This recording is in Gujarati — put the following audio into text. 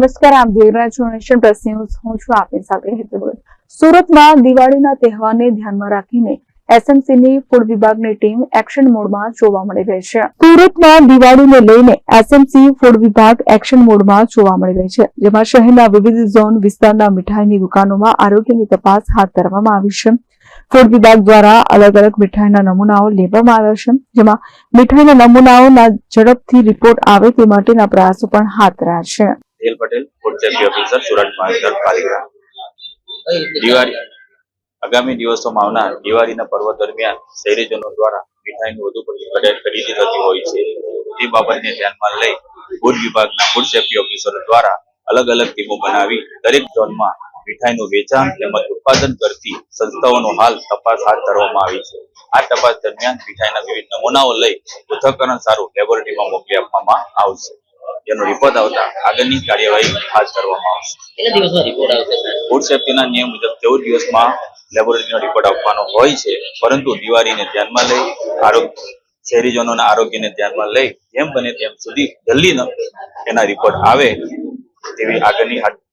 નમસ્કાર, આપ જોઈ રહ્યા છો નેશન પ્લસ ન્યૂઝ. હું છું આપની સાથે હેતુબેન. સુરતમાં દિવાળીના તહેવારને ધ્યાનમાં રાખીને એસએમસીની ફૂડ વિભાગની ટીમ એક્શન મોડમાં જોવા મળી રહી છે. સુરતમાં દિવાળીને લઈને એસએમસી ફૂડ વિભાગ એક્શન મોડમાં જોવા મળી રહી છે, જેમાં શહેરના વિવિધ ઝોન વિસ્તારના મીઠાઈની દુકાનોમાં આરોગ્યની તપાસ હાથ ધરવામાં આવી છે. ફૂડ વિભાગ દ્વારા અલગ અલગ મીઠાઈના નમૂનાઓ લેવામાં આવ્યા છે, જેમાં મીઠાઈના નમૂનાઓના ઝડપથી રિપોર્ટ આવે તે માટેના પ્રયાસો પણ હાથ ધરાયા L Patel food safety officer Surat મહાનગરપાલિકા દિવાળી. આગામી દિવસોમાં આવનાર દિવાળીના પર્વ દરમિયાન શહેરીજનો દ્વારા મીઠાઈનું વધુ પડતી ખરીદી થતી હોય છે. તે બાબતને ધ્યાનમાં લઈ ફૂડ વિભાગના ફૂડ સેફ્ટી ઓફિસરો દ્વારા અલગ અલગ ટીમો બનાવી દરેક ઝોનમાં મીઠાઈનું વેચાણ તેમજ ઉત્પાદન કરતી સંસ્થાઓનો હાલ તપાસ હાથ ધરવામાં આવી છે. આ તપાસ દરમિયાન મીઠાઈના વિવિધ નમૂનાઓ લઈ પૃથ્થકરણ સારું લેબોરેટરીમાં મોકલી આપવામાં આવશે. જેનો રિપોર્ટ આવતા આગળની કાર્યવાહી હાથ ધરવામાં આવશે. કેટલા દિવસમાં રિપોર્ટ આવશે? ફૂડ સેફ્ટીના નિયમ મુજબ ચૌદ દિવસમાં લેબોરેટરીનો રિપોર્ટ આપવાનો હોય છે પરંતુ દિવાળીને ધ્યાનમાં લઈ આરોગ્ય શહેરીજનોના આરોગ્યને ધ્યાનમાં લઈ જેમ બને તેમ સુધી જલ્દી એના રિપોર્ટ આવે તેવી આગળની